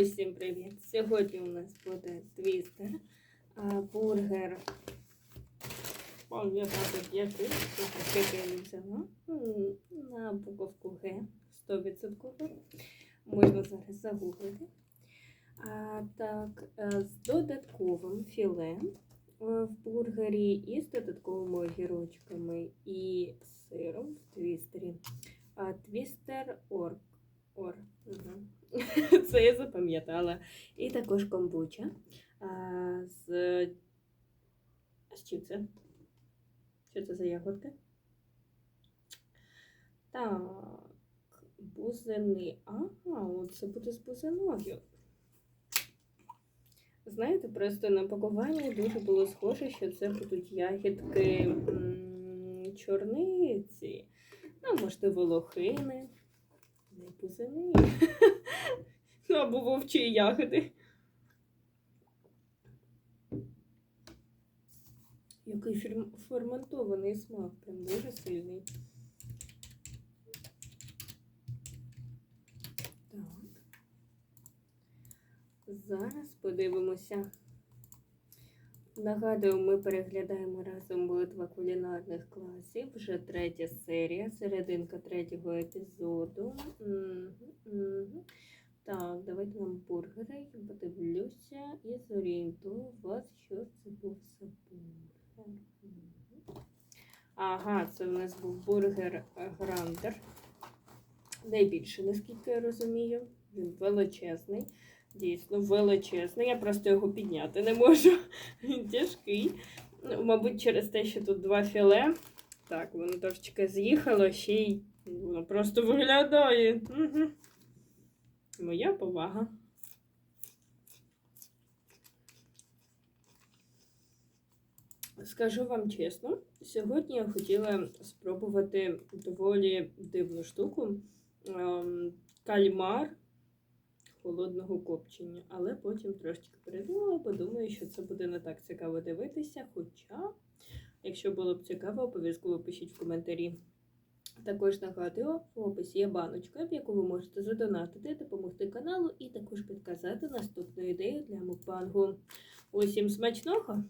Усім привіт! Сьогодні у нас буде твістер, бургер. Взяла. На буковку Г 100%. Можна зараз загуглити. А, так, е, з додатковим філе е, в бургері і з додатковими огірочками і сиром в твістері. А, твістер орк. Ор. Угу. Це я запам'ятала. І також комбуча. А, з... з чим це? Що це за ягодка? Так, бузини. Ага, оце буде з бузиною. Знаєте, просто на пакуванні дуже було схоже, що це будуть ягідки чорниці, ну, можливо, лохини. Не бузини. Вовчі ягоди. Який ферм- ферментований смак, прям дуже сильний. Так. Зараз подивимося. Нагадую, ми переглядаємо разом битва кулінарних класів. Вже третя серія, серединка третього епізоду. Мгм, мгм. Давайте нам бургери. Я подивлюся і зорієнтую вас, що це був за бургер. Ага, це в нас був бургер е, Грандер. Найбільше, наскільки я розумію. Він величезний. Дійсно, величезний. Я просто його підняти не можу. Він тяжкий. Ну, Мабуть, через те, що тут два філе. Так, воно трошечки з'їхало, ще й воно просто виглядає. Угу. Моя повага. Скажу вам чесно, сьогодні я хотіла спробувати доволі дивну штуку. Ем, Кальмар холодного копчення, але потім трошечки передумала, бо думаю, що це буде не так цікаво дивитися. Хоча, якщо було б цікаво, обов'язково пишіть в коментарі. Також нагадую, в описі є баночка, в яку ви можете задонатити, допомогти каналу і також підказати наступну ідею для мукбангу. Усім смачного!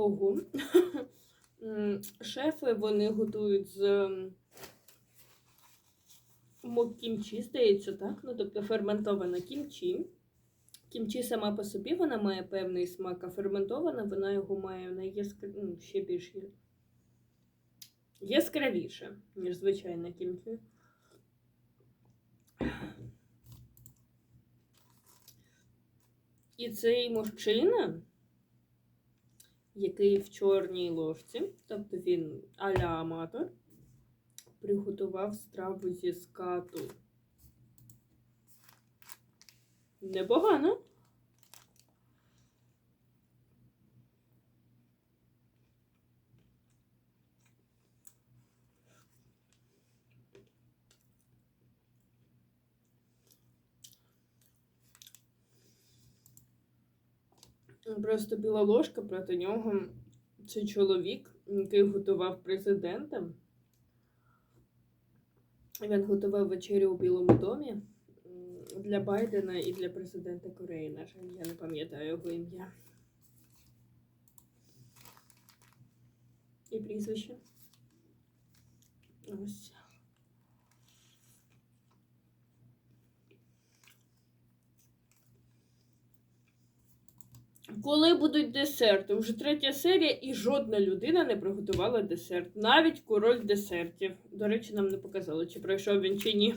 Ого. Шефи вони готують з мок-кімчі, здається, так? Ну, тобто ферментована кімчі. Кімчі сама по собі вона має певний смак, а ферментована вона його має найяскр... ну, ще більш яскравіше, ніж звичайна кімчі. І цей мужчина який в чорній ложці, тобто він а-ля аматор, приготував страву зі скату. Непогано. Просто біла ложка проти нього. Це чоловік, який готував президента. Він готував вечерю у Білому домі для Байдена і для президента Кореї. На жаль, я не пам'ятаю його ім'я. І прізвище. Ось. Коли будуть десерти? Вже третя серія, і жодна людина не приготувала десерт. Навіть король десертів. До речі, нам не показали, чи пройшов він чи ні.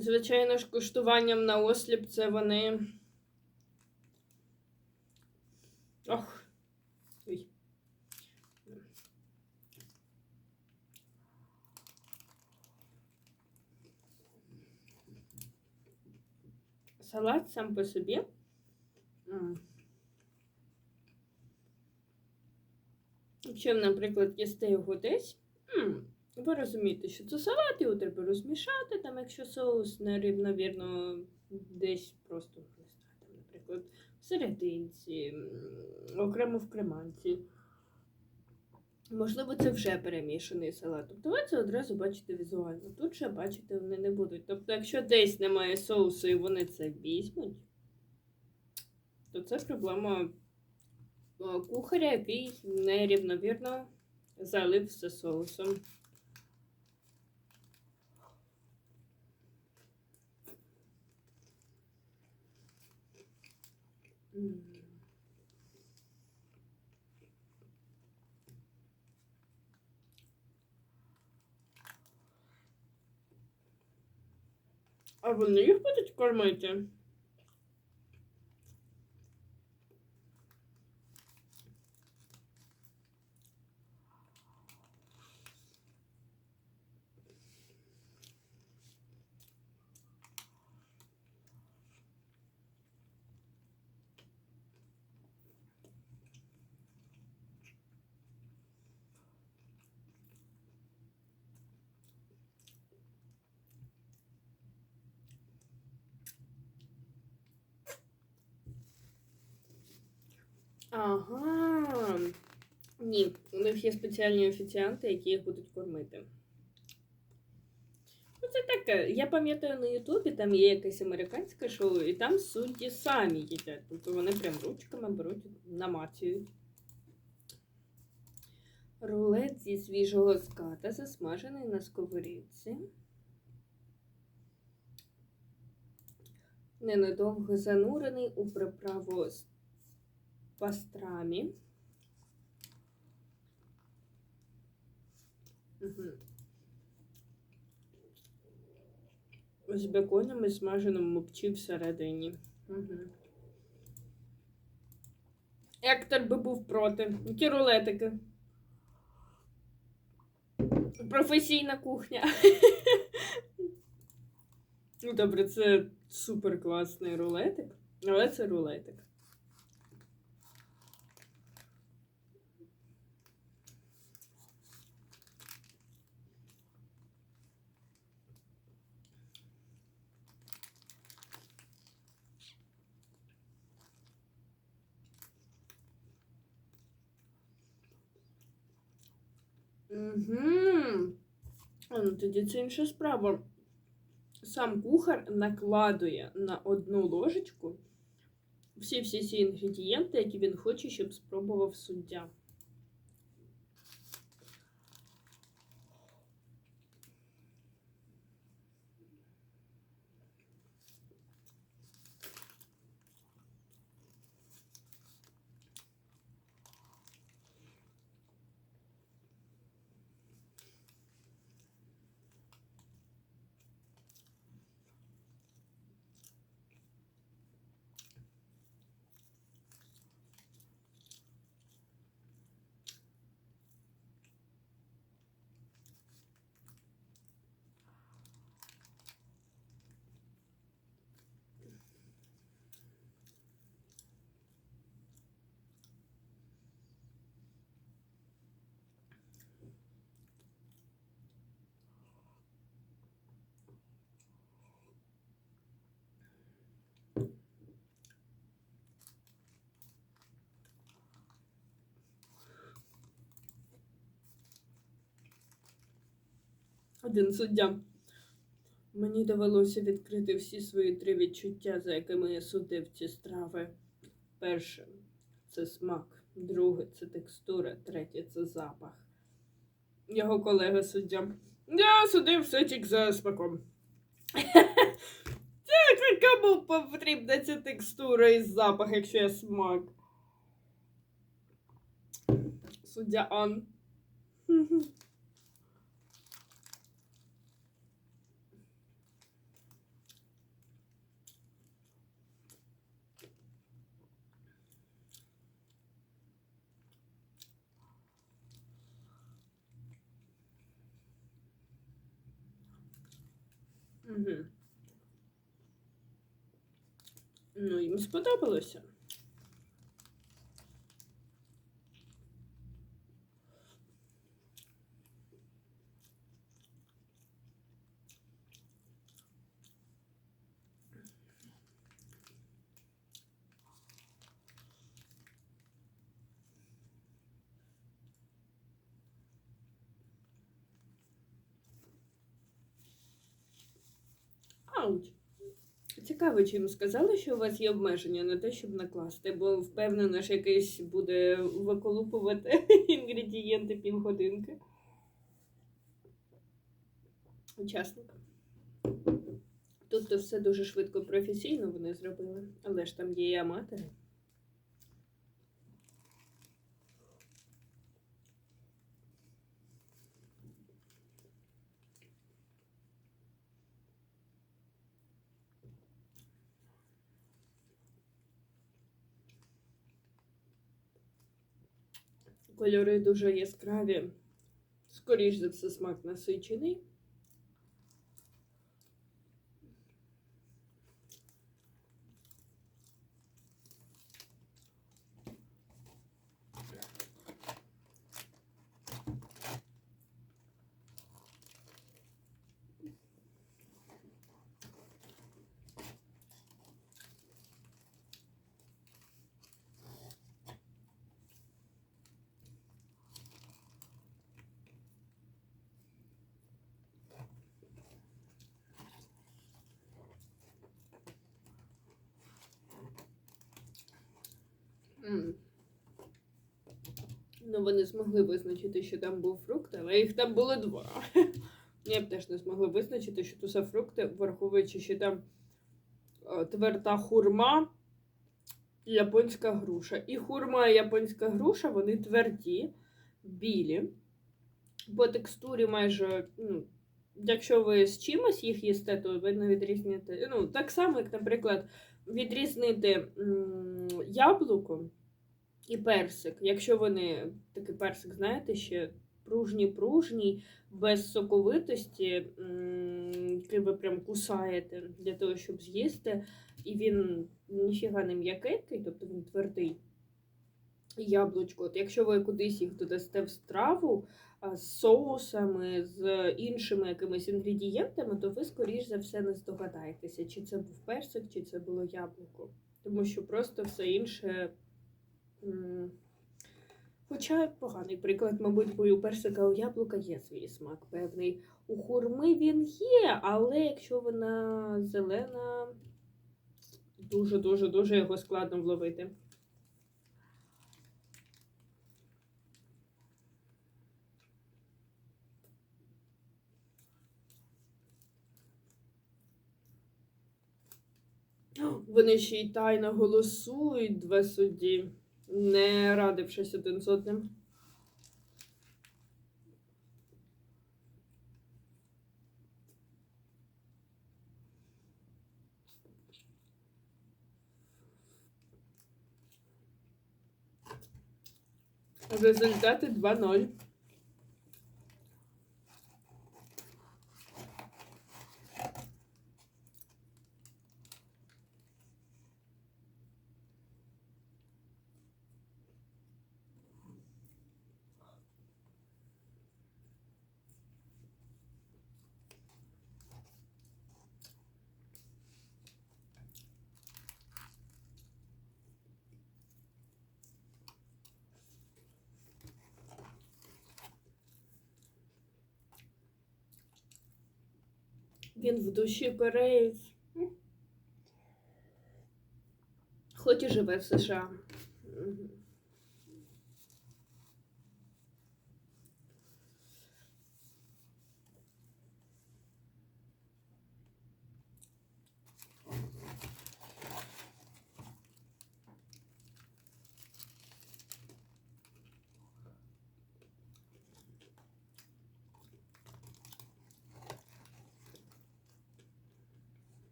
Звичайно ж, куштуванням на осліп це вони. Ох. Ой. Салат сам по собі. Чим, наприклад, їсти його десь ви розумієте, що це салат, його треба розмішати, там, якщо соус нерівновірно десь просто, не знаю, там, наприклад, в серединці, окремо в креманці. Можливо, це вже перемішаний салат. Тобто ви це одразу бачите візуально. Тут же бачити вони не будуть. Тобто, якщо десь немає соусу і вони це візьмуть, то це проблема е, кухаря, який нерівновірно залив все соусом. А вони їх будуть кормити? Ага. Ні, у них є спеціальні офіціанти, які їх будуть кормити. Ну, це таке. Я пам'ятаю на Ютубі, там є якесь американське шоу, і там судді самі їдять. Тобто вони прям ручками беруть, намацюють. Рулет зі свіжого ската, засмажений на сковорідці. Ненадовго занурений у приправу пастрамі. Угу. З беконом і смаженим мопчі всередині. Угу. Ектор би був проти. Які рулетики. Професійна кухня. Ну, добре, це супер класний рулетик, але це рулетик. Угу. Ну тоді це інша справа. Сам кухар накладує на одну ложечку всі всі ці інгредієнти, які він хоче, щоб спробував суддя. Один суддя. Мені довелося відкрити всі свої три відчуття, за якими я судив ці страви. Перше це смак, друге це текстура, третє це запах. Його колега суддя. Я судив все тільки за смаком. Так, кому потрібна ця текстура і запах, якщо є смак? Суддя Ан. Ну, їм сподобалося. Ауч. Цікаво, чи їм сказали, що у вас є обмеження на те, щоб накласти, бо впевнена, що якийсь буде виколупувати інгредієнти півгодинки. Учасник. Тут все дуже швидко професійно вони зробили, але ж там є і аматори. Кольори дуже яскраві. Скоріш за все, смак насичений. Ну, вони змогли визначити, що там був фрукт, але їх там було два. Я б теж не змогла визначити, що тут фрукти, враховуючи, що там е, тверда хурма японська груша. І хурма і японська груша, вони тверді, білі. По текстурі майже, ну, якщо ви з чимось їх їсте, то ви не відрізніте. Ну, так само, як, наприклад, відрізнити яблуко і персик. Якщо вони такий персик, знаєте, ще пружній-пружній, без соковитості, який ви прям кусаєте для того, щоб з'їсти, і він ніфіга не м'якенький, тобто він твердий. Яблучко, от якщо ви кудись їх додасте в страву з соусами, з іншими якимись інгредієнтами, то ви, скоріш за все, не здогадаєтеся, чи це був персик, чи це було яблуко. Тому що просто все інше. Хоча поганий приклад, мабуть, бо у персика у яблука є свій смак певний. У хурми він є, але якщо вона зелена, дуже-дуже дуже його складно вловити. Вони ще й тайно голосують два судді, не радившись один з одним. Результати 2-0. Він в душі кореєць. Хоч і живе в США.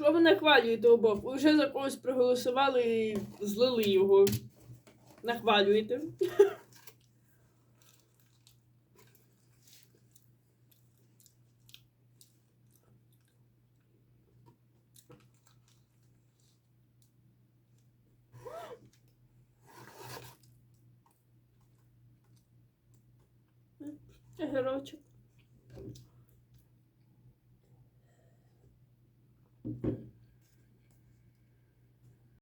Що ви нахвалюєте обох? Ви вже за когось проголосували і злили його. Нахвалюєте. Огірочок.